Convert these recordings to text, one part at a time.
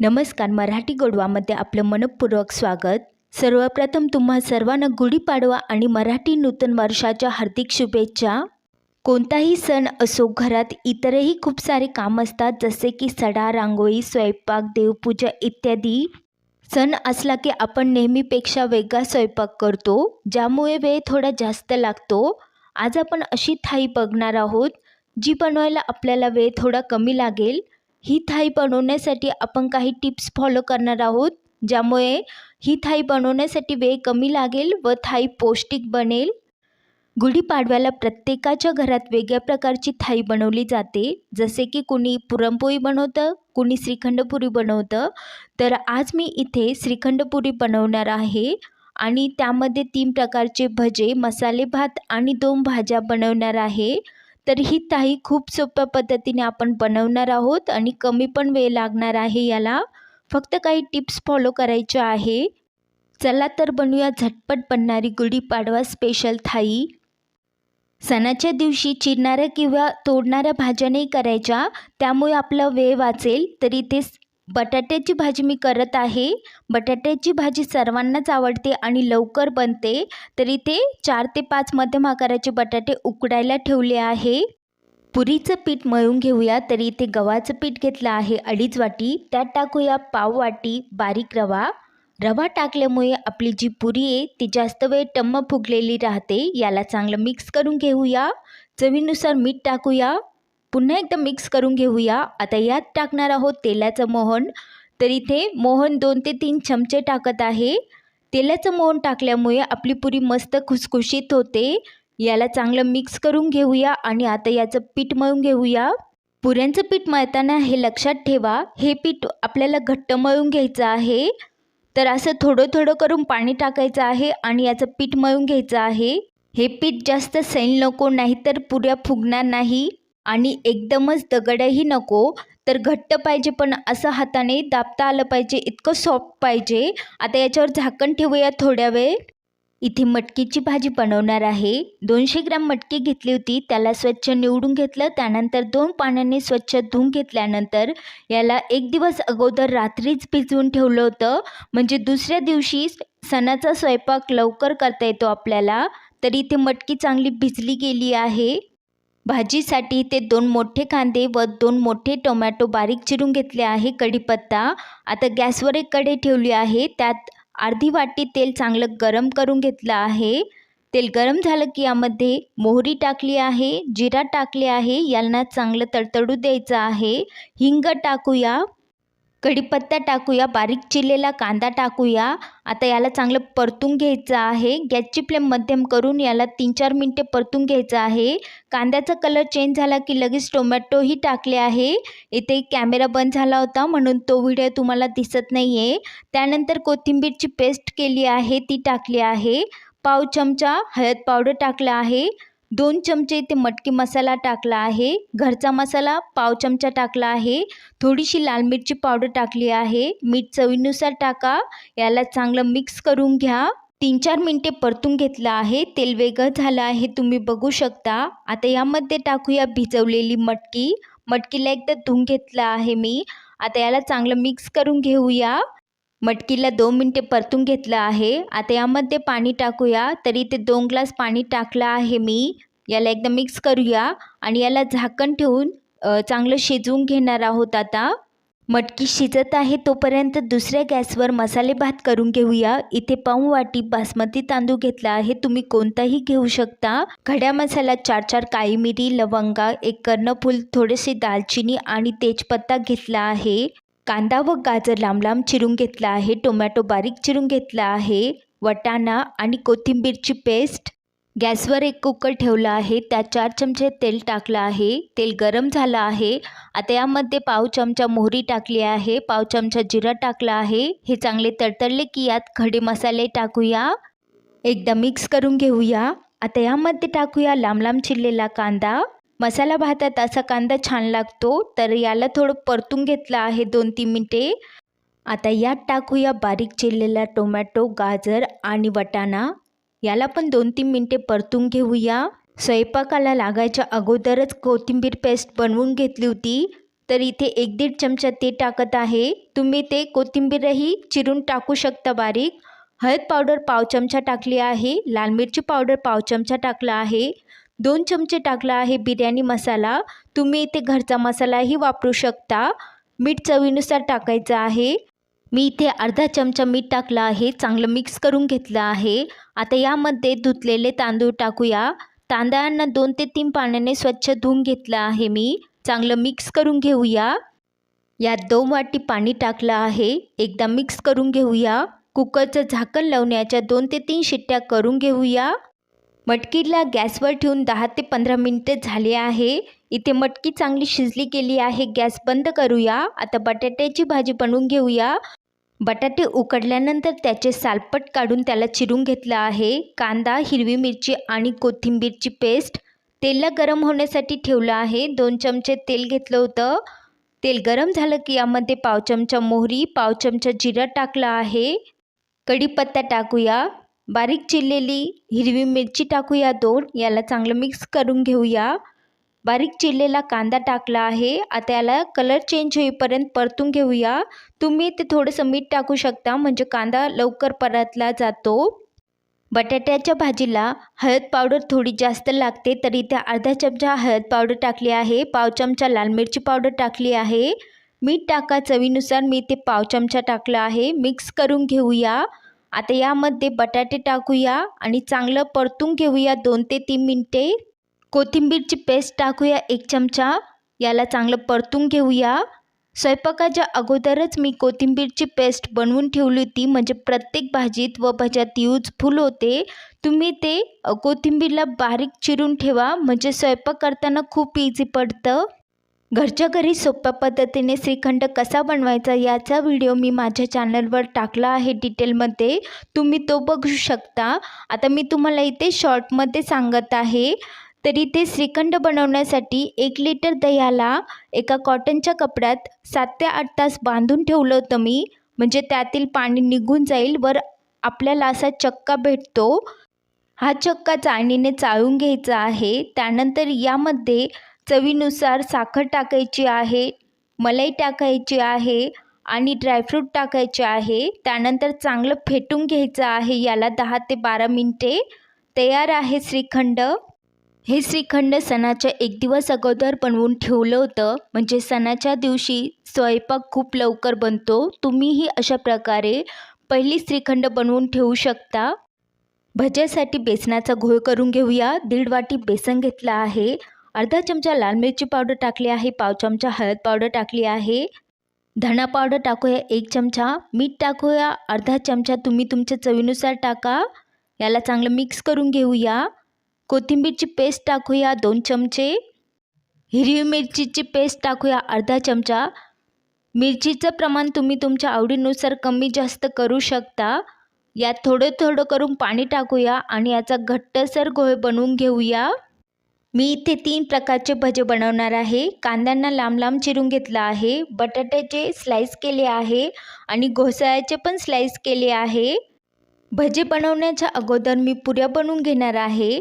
नमस्कार मराठी गोडवामध्ये आपलं मनपूर्वक स्वागत. सर्वप्रथम तुम्हा सर्वांना गुढीपाडवा आणि मराठी नूतन वर्षाच्या हार्दिक शुभेच्छा. कोणताही सण असो घरात इतरही खूप सारे काम असतात जसे की सडा रांगोळी स्वयंपाक देवपूजा इत्यादी. सण असला की आपण नेहमीपेक्षा वेगळा स्वयंपाक करतो ज्यामुळे वेळ थोडा जास्त लागतो. आज आपण अशी थाई बघणार आहोत जी बनवायला आपल्याला वेळ थोडा कमी लागेल. ही थाई बनवण्यासाठी आपण काही टिप्स फॉलो करणार आहोत ज्यामुळे ही थाई बनवण्यासाठी वेळ कमी लागेल व थाई पौष्टिक बनेल. गुढीपाडव्याला प्रत्येकाच्या घरात वेगळ्या प्रकारची थाई बनवली जाते. जसे की कुणी पुरणपोळी बनवतं कुणी श्रीखंडपुरी बनवतं. तर आज मी इथे श्रीखंडपुरी बनवणार आहे आणि त्यामध्ये तीन प्रकारचे भजे मसाले भात आणि दोन भाज्या बनवणार आहे. तर ही ताई खूप सोप्या पद्धतीने आपण बनवणार आहोत आणि कमी पण वेळ लागणार आहे याला. फक्त काही टिप्स फॉलो करायच्या आहे. चला तर बनवूया झटपट बनणारी गुढीपाडवा स्पेशल थाई. सणाच्या दिवशी चिरणाऱ्या किंवा तोडणाऱ्या भाज्या नाही करायच्या त्यामुळे आपला वेळ वाचेल तर इथे बटाट्याची भाजी मी करत आहे. बटाट्याची भाजी सर्वांनाच आवडते आणि लवकर बनते. तर इथे चार ते पाच मध्यम आकाराचे बटाटे उकडायला ठेवले आहे. पुरीचं पीठ मळून घेऊया. तर इथे गव्हाचं पीठ घेतलं आहे. अडीच वाटी. त्यात टाकूया पाव वाटी बारीक रवा. रवा टाकल्यामुळे आपली जी पुरी आहे ती जास्त वेळ टम्म फुगलेली राहते. याला चांगलं मिक्स करून घेऊया. चवीनुसार मीठ टाकूया. पुन्हा एकदा मिक्स करून घेऊया. आता यात टाकणार आहोत तेलाचं मोहन. तर इथे मोहन दोन ते तीन चमचे टाकत आहे. तेलाचं मोहन टाकल्यामुळे आपली पुरी मस्त खुसखुशीत होते. याला चांगलं मिक्स करून घेऊया आणि आता याचं पीठ मळून घेऊया. पुऱ्यांचं पीठ मळताना हे लक्षात ठेवा. हे पीठ आपल्याला घट्ट मळून घ्यायचं आहे. तर असं थोडं थोडं करून पाणी टाकायचं आहे आणि याचं पीठ मळून घ्यायचं आहे. हे पीठ जास्त सैल नको नाहीतर पुऱ्या फुगणार नाही. आणि एकदमच दगडही नको. तर घट्ट पाहिजे पण असं हाताने दाबता आलं पाहिजे इतकं सॉफ्ट पाहिजे. आता याच्यावर झाकण ठेवूया थोड्या वेळ. इथे मटकीची भाजी बनवणार आहे. दोनशे ग्रॅम मटकी घेतली होती त्याला स्वच्छ निवडून घेतलं. त्यानंतर दोन पाण्याने स्वच्छ धुवून घेतल्यानंतर याला एक दिवस अगोदर रात्रीच भिजवून ठेवलं होतं. म्हणजे दुसऱ्या दिवशी सणाचा स्वयंपाक लवकर करता येतो आपल्याला. तर इथे मटकी चांगली भिजली गेली आहे. भाजीसाठी ते दोन मोठे कांदे व दोन मोठे टोमॅटो बारीक चिरून घेतले आहे कढीपत्ता. आता गॅसवर एक कढई ठेवली आहे. त्यात अर्धी वाटी तेल चांगलं गरम करून घेतलं आहे. तेल गरम झालं की यामध्ये मोहरी टाकली आहे जिरा टाकले आहे यांना चांगलं तडतडू द्यायचं आहे. हिंग टाकूया. कढीपत्ता टाकूया बारीक चिरलेला कांदा टाकूया. आता याला चांगलं परतून घ्यायचं आहे. गॅसची फ्लेम मध्यम करून याला तीन चार मिनटे परतून घ्यायचं आहे. कांद्याचा कलर चेंज झाला की लगेच टोमॅटोही टाकले आहे. इथे कॅमेरा बंद झाला होता म्हणून तो व्हिडिओ तुम्हाला दिसत नाही आहे त्यानंतर कोथिंबीरची पेस्ट केली आहे ती टाकली आहे. पाव चमचा हळद पावडर टाकला आहे. दोन चमचे इथे मटकी मसाला टाकला आहे. घरचा मसाला पाव चमचा टाकला आहे. थोडीशी लाल मिरची पावडर टाकली आहे. मीठ चवीनुसार टाका. याला चांगलं मिक्स करून घ्या. तीन चार मिनटे परतून घेतलं आहे. तेल वेगळं झालं आहे. तुम्ही बघू शकता. आता यामध्ये टाकूया भिजवलेली मटकी. मटकीला एकदा धुवून घेतलं आहे मी. आता याला चांगलं मिक्स करून घेऊया. मटकीला दोन मिनटे परतून घेतलं आहे. आता यामध्ये पाणी टाकूया. तरी ते दोन ग्लास पाणी टाकलं आहे मी. याला एकदा मिक्स करूया आणि याला झाकण ठेवून चांगलं शिजवून घेणार आहोत आता. मटकी शिजत आहे तोपर्यंत दुसऱ्या गॅसवर मसाले भात करून घेऊया. इथे पाऊ वाटी बासमती तांदूळ घेतला आहे. तुम्ही कोणताही घेऊ शकता. खड्या मसाला चार चार काळी मिरी लवंगा एक कर्णफूल थोडेसे दालचिनी आणि तेजपत्ता घेतला आहे. कांदा व गाजर लांब लांब चिरून घेतला आहे टोमॅटो बारीक चिरून घेतला आहे वटाणा आणि कोथिंबीरची पेस्ट. गॅसवर एक कुकर ठेवला आहे त्यात चार चमचे तेल टाकलं आहे तेल गरम झालं आहे. आता यामध्ये पाव चमचा मोहरी टाकली आहे पाव चमचा जिरा टाकला आहे. हे चांगले तडतडले की यात खडे मसाले टाकूया. एकदा मिक्स करून घेऊया. आता यामध्ये टाकूया लांब लांब चिरलेला कांदा. मसाला भातात असा कांदा छान लागतो तर याला थोडं परतून घेतलं आहे दोन तीन मिनटे. आता यात टाकूया बारीक चिरलेला टोमॅटो गाजर आणि वटाणा. याला पण दोन तीन मिनटे परतून घेऊया. स्वयंपाकाला लागायच्या अगोदरच कोथिंबीर पेस्ट बनवून घेतली होती तर इथे एक दीड चमचा ते टाकत आहे. तुम्ही ते कोथिंबीरही चिरून टाकू शकता बारीक. हळद पावडर पाव चमचा टाकली आहे लाल मिरची पावडर पाव चमचा टाकला आहे. दोन चमचे टाकला आहे बिर्याणी मसाला. तुम्ही इथे घरचा मसालाही वापरू शकता. मीठ चवीनुसार टाकायचं आहे. मी इथे अर्धा चमचा मीठ टाकला आहे. चांगलं मिक्स करून घेतलं आहे. आता यामध्ये धुतलेले तांदूळ टाकूया. तांदळांना दोन ते तीन पाण्याने स्वच्छ धुवून घेतलं आहे मी. चांगलं मिक्स करून घेऊया. यात दोन वाटी पाणी टाकलं आहे. एकदा मिक्स करून घेऊया. कुकरचं झाकण लावण्याच्या दोन ते तीन शिट्ट्या करून घेऊया. मटकीला गॅसवर ठेवून दहा ते पंधरा मिनटं झाली आहे. इथे मटकी चांगली शिजली गेली आहे. गॅस बंद करूया. आता बटाट्याची भाजी बनवून घेऊया. बटाटे उकडल्यानंतर त्याचे सालपट काढून त्याला चिरून घेतलं आहे. कांदा हिरवी मिरची आणि कोथिंबीरची पेस्ट तेलला गरम होण्यासाठी ठेवलं आहे. दोन चमचे तेल घेतलं होतं. तेल गरम झालं की यामध्ये पाव चमचा मोहरी पाव चमचा जिरं टाकला आहे. कढीपत्ता टाकूया. बारीक चिरलेली हिरवी मिरची टाकूया दोन. याला चांगलं मिक्स करून घेऊया. बारीक चिरलेला कांदा टाकला आहे. आता याला कलर चेंज होईपर्यंत परतून घेऊया. तुम्ही ते थोडंसं मीठ टाकू शकता म्हणजे कांदा लवकर परतला जातो. बटाट्याच्या भाजीला हळद पावडर थोडी जास्त लागते तरी त्या अर्धा चमचा हळद पावडर टाकली आहे. पाव चमचा लाल मिरची पावडर टाकली आहे. मीठ टाका चवीनुसार. मी ते पाव चमचा टाकलं आहे. मिक्स करून घेऊया. आता यामध्ये बटाटे टाकूया आणि चांगलं परतून घेऊया दोन ते तीन मिनटे. कोथिंबीरची पेस्ट टाकूया एक चमचा. याला चांगलं परतून घेऊया. स्वयंपाकाच्या अगोदरच मी कोथिंबीरची पेस्ट बनवून ठेवली होती. म्हणजे प्रत्येक भाजीत व भाज्यात यूजफुल होते. तुम्ही ते कोथिंबीरला बारीक चिरून ठेवा. म्हणजे स्वयंपाक करताना खूप इझी पडतं. घरच्या घरी सोप्या पद्धतीने श्रीखंड कसा बनवायचा याचा व्हिडिओ मी माझ्या चॅनलवर टाकला आहे डिटेलमध्ये तुम्ही तो बघू शकता. आता मी तुम्हाला इथे शॉर्टमध्ये सांगत आहे. तरी ते श्रीखंड बनवण्यासाठी एक लिटर दह्याला एका कॉटनच्या कपड्यात सात ते आठ तास बांधून ठेवलं होतं मी. म्हणजे त्यातील पाणी निघून जाईल. वर आपल्याला असा चक्का भेटतो. हा चक्का चाळणीने चाळून घ्यायचा आहे. त्यानंतर यामध्ये चवीनुसार साखर टाकायची आहे मलाई टाकायची आहे आणि ड्रायफ्रूट टाकायचे आहे. त्यानंतर चांगलं फेटून घ्यायचं आहे. याला दहा ते बारा मिनटे तयार आहे श्रीखंड. हे श्रीखंड सणाच्या एक दिवस अगोदर बनवून ठेवलं होतं. म्हणजे सणाच्या दिवशी स्वयंपाक खूप लवकर बनतो. तुम्हीही अशा प्रकारे पहिली श्रीखंड बनवून ठेवू शकता. भज्यासाठी बेसनाचा घोळ करून घेऊया. दीड वाटी बेसन घेतलं आहे. अर्धा चमचा लाल मिरची पावडर टाकली आहे पाव चमचा हळद पावडर टाकली आहे. धणा पावडर टाकूया एक चमचा मीठ टाकूया अर्धा चमचा तुम्ही तुमच्या चवीनुसार टाका. याला चांगलं मिक्स करून घेऊया. कोथिंबीरची पेस्ट टाकूया दोन चमचे. हिरवी मिरचीची पेस्ट टाकूया अर्धा चमचा. मिरचीचं प्रमाण तुम्ही तुमच्या आवडीनुसार कमी जास्त करू शकता. यात थोडं थोडं करून पाणी टाकूया आणि याचा घट्टसर घोळ बनवून घेऊया. मी इथे तीन प्रकारचे भजे बनवणार आहे. कांद्यांना लांब लांब चिरून घेतला आहे. बटाट्याचे स्लाईस केले आहे आणि घोसाळ्याचे पण स्लाईस केले आहे. भजे बनवण्याच्या अगोदर मी पुऱ्या बनवून घेणार आहे.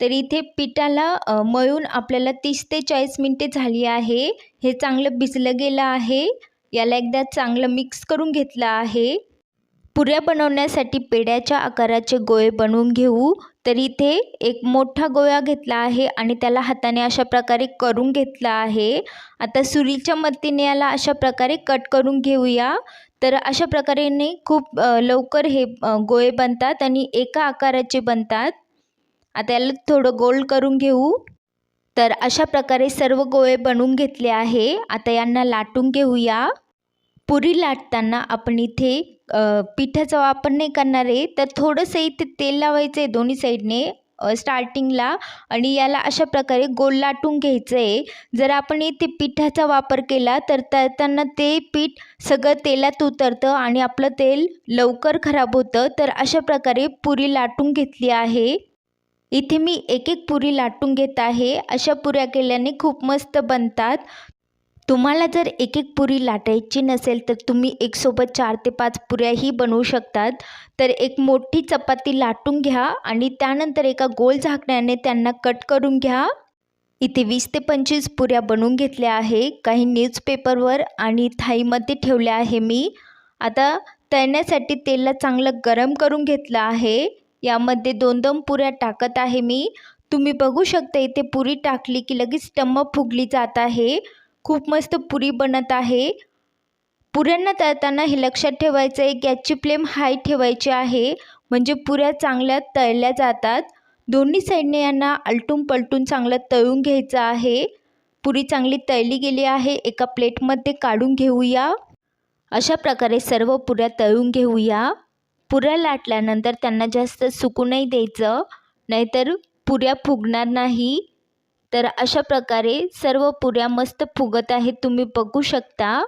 तर इथे पिठाला मळून आपल्याला तीस ते चाळीस मिनटे झाली आहे. हे चांगलं भिजलं गेलं आहे. याला एकदा चांगलं मिक्स करून घेतलं आहे. पुऱ्या बनवण्यासाठी पेड्याच्या आकाराचे गोळे बनवून घेऊ. तर इथे एक मोठा गोळा घेतला आहे आणि त्याला हाताने अशा प्रकारे करून घेतला आहे. आता सुरीच्या मदतीने याला अशा प्रकारे कट करून घेऊया. तर अशा प्रकारेने खूप लवकर हे गोळे बनतात आणि एका आकाराचे बनतात. आता याला थोडं गोल करून घेऊ. तर अशा प्रकारे सर्व गोळे बनवून घेतले आहे. आता यांना लाटून घेऊया. पुरी लाटताना आपण इथे पिठाचा वापर नाही करणार आहे. तर थोडंसं इथे तेल लावायचं आहे दोन्ही साईडने स्टार्टिंगला आणि याला अशा प्रकारे गोल लाटून घ्यायचं आहे जर आपण इथे पिठाचा वापर केला तर तळताना ते पीठ सगळं तेलात उतरतं आणि आपलं तेल लवकर खराब होतं. तर अशा प्रकारे पुरी लाटून घेतली आहे. इथे मी एक एक पुरी लाटून घेत आहे. अशा पुऱ्या केल्याने खूप मस्त बनतात. तुम्हाला जर एक एक पुरी लाटायची नसेल तर तुम्ही एकसोबत चार ते पाच पुऱ्याही बनवू शकतात. तर एक मोठी चपाती लाटून घ्या आणि त्यानंतर एका गोल झाकण्याने त्यांना कट करून घ्या. इथे वीस ते पंचवीस पुऱ्या बनवून घेतल्या आहे. काही न्यूजपेपरवर आणि थाईमध्ये ठेवल्या आहे मी. आता तळण्यासाठी तेलला चांगलं गरम करून घेतलं आहे. यामध्ये दोन दोन पुऱ्या टाकत आहे मी. तुम्ही बघू शकता इथे पुरी टाकली की लगेच टम्म फुगली जात आहे. खूप मस्त पुरी बनत आहे. पुऱ्यांना तळताना हे लक्षात ठेवायचं आहे गॅसची फ्लेम हाय ठेवायची आहे. म्हणजे पुऱ्या चांगल्या तळल्या जातात. दोन्ही साईडने यांना आलटून पलटून चांगलं तळून घ्यायचं आहे. पुरी चांगली तळली गेली आहे. एका प्लेटमध्ये काढून घेऊया. अशा प्रकारे सर्व पुऱ्या तळून घेऊया. पुऱ्या लाटल्यानंतर त्यांना जास्त सुकू नाही द्यायचं. नाहीतर पुऱ्या फुगणार नाही. तर अशा प्रकारे सर्व पुऱ्या मस्त फुगत आहेत तुम्ही बघू शकता.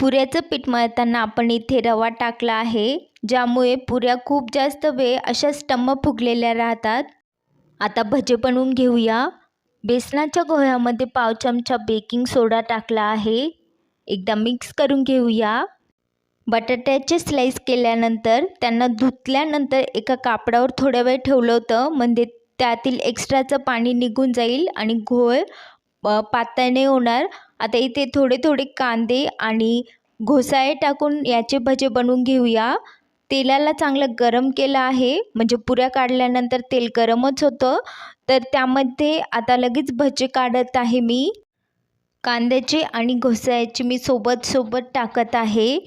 पुऱ्याचं पीठ मळताना आपण इथे रवा टाकला आहे ज्यामुळे पुऱ्या खूप जास्त वेळ अशा स्टम्म फुगलेल्या राहतात. आता भजे बनवून घेऊया. बेसनाच्या गोळ्यामध्ये पाव चमचा बेकिंग सोडा टाकला आहे. एकदा मिक्स करून घेऊया. बटाट्याचे स्लाईस केल्यानंतर त्यांना धुतल्यानंतर एका कापडावर थोड्या वेळ ठेवलं होतं म्हणजे त्यातील एक्स्ट्राचं पाणी निघून जाईल आणि घोळ पातळ नाही होणार. आता इथे थोडे थोडे कांदे आणि घोसाळे टाकून याचे भजे बनवून घेऊया. तेलाला चांगलं गरम केलं आहे. म्हणजे पुऱ्या काढल्यानंतर तेल गरमच होतं. तर त्यामध्ये आता लगेच भजे काढत आहे मी. कांद्याचे आणि घोसाळ्याचे मी सोबत सोबत टाकत आहे.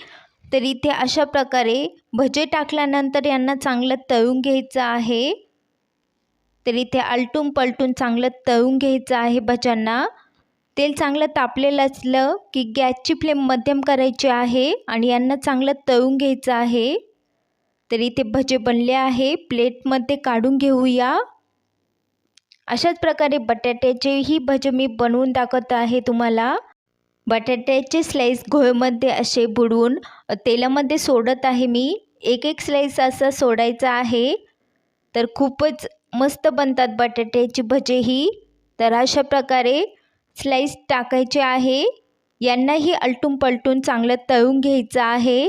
तर इथे अशा प्रकारे भजे टाकल्यानंतर यांना चांगलं तळून घ्यायचं आहे. तर इथे आलटून पलटून चांगलं तळून घ्यायचं आहे भज्यांना. तेल चांगलं तापलेलं असलं की गॅसची फ्लेम मध्यम करायची आहे आणि यांना चांगलं तळून घ्यायचं आहे. तर इथे भजे बनले आहे. प्लेटमध्ये काढून घेऊया. अशाच प्रकारे बटाट्याचेही भजे मी बनवून दाखवत आहे तुम्हाला. बटाट्याचे स्लाईस घोळमध्ये असे बुडवून तेलामध्ये सोडत आहे मी. एक एक स्लाईस असं सोडायचं आहे. तर खूपच मस्त बनतात बटाट्याची भजेही तर अशा प्रकारे स्लाईस टाकायचे आहे. यांनाही अलटून पलटून चांगलं तळून घ्यायचं आहे.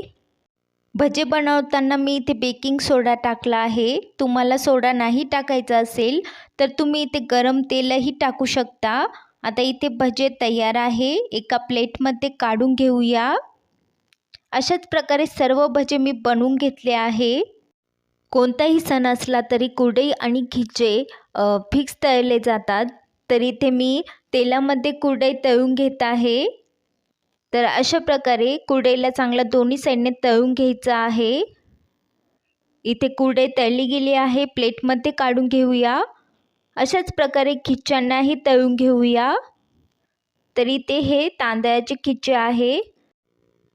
भजे बनवताना मी इथे बेकिंग सोडा टाकला आहे. तुम्हाला सोडा नाही टाकायचा असेल तर तुम्ही इथे गरम तेलही टाकू शकता. आता इथे भजे तयार आहे. एका प्लेटमध्ये काढून घेऊया. अशाच प्रकारे सर्व भजे मी बनवून घेतले आहे. कोणताही सण असला तरी कुरडई आणि खिचे फिक्स तळले जातात. तर इथे मी तेलामध्ये कुरडई तळून घेत आहे. तर अशा प्रकारे कुरडईला चांगला दोन्ही साईडने तळून घ्यायचं आहे. इथे कुरडई तळली गेली आहे. प्लेटमध्ये काढून घेऊया. अशाच प्रकारे खिच्च्यांनाही तळून घेऊया. तर इथे हे तांदळाचे खिच्चे आहे.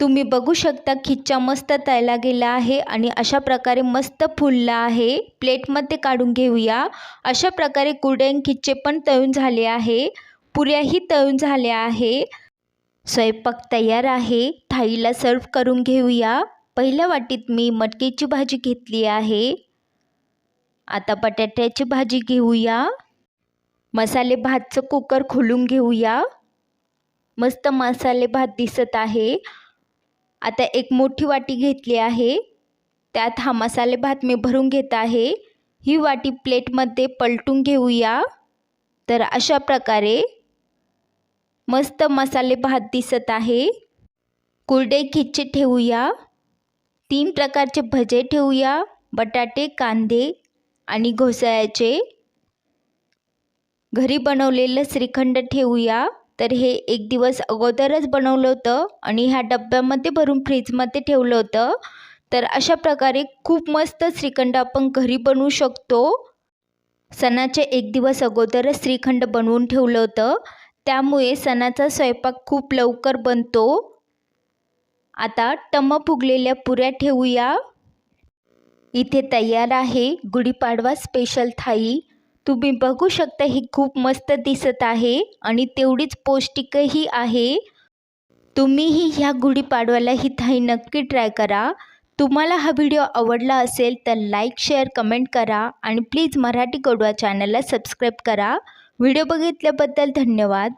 तुम्ही बघू शकता खिच्चा मस्त तळला गेला आहे आणि अशा प्रकारे मस्त फुलला आहे. प्लेटमध्ये काढून घेऊया. अशा प्रकारे कुरडई खिच्चे पण तळून झाले आहे. पुऱ्याही तळून झाल्या आहे. स्वयंपाक तयार आहे. थाळीला सर्व करून घेऊया. पहिल्या वाटीत मी मटकीची भाजी घेतली आहे. आता बटाट्याची भाजी घेऊया. मसाले भातचं कुकर खोलून घेऊया. मस्त मसाले भात दिसत आहे. आता एक मोठी वाटी घेतली आहे. त्यात हा मसाले भात मी भरून घेत आहे. ही वाटी प्लेटमध्ये पलटून घेऊया. तर अशा प्रकारे मस्त मसाले भात दिसत आहे. कुरडे खिच्चे ठेवूया. तीन प्रकारचे भजे ठेवूया. बटाटे कांदे आणि घोसाळ्याचे. घरी बनवलेलं श्रीखंड ठेवूया. तर हे एक दिवस अगोदरच बनवलं होतं आणि ह्या डब्यामध्ये भरून फ्रीजमध्ये ठेवलं होतं. तर अशा प्रकारे खूप मस्त श्रीखंड आपण घरी बनवू शकतो. सणाचे एक दिवस अगोदरच श्रीखंड बनवून ठेवलं होतं. त्यामुळे सणाचा स्वयंपाक खूप लवकर बनतो. आता टम फुगलेल्या पुऱ्या ठेवूया. इथे तयार आहे गुढीपाडवा स्पेशल थाळी. तुम्ही बघू शकता ही खूप मस्त दिसत आहे आणि तेवढीच पौष्टिकही आहे. तुम्हीही ह्या गुढीपाडव्याला ही थाई नक्की ट्राय करा. तुम्हाला हा व्हिडिओ आवडला असेल तर लाईक शेअर कमेंट करा आणि प्लीज मराठी गोडवा चॅनलला सबस्क्राईब करा. व्हिडिओ बघितल्याबद्दल धन्यवाद.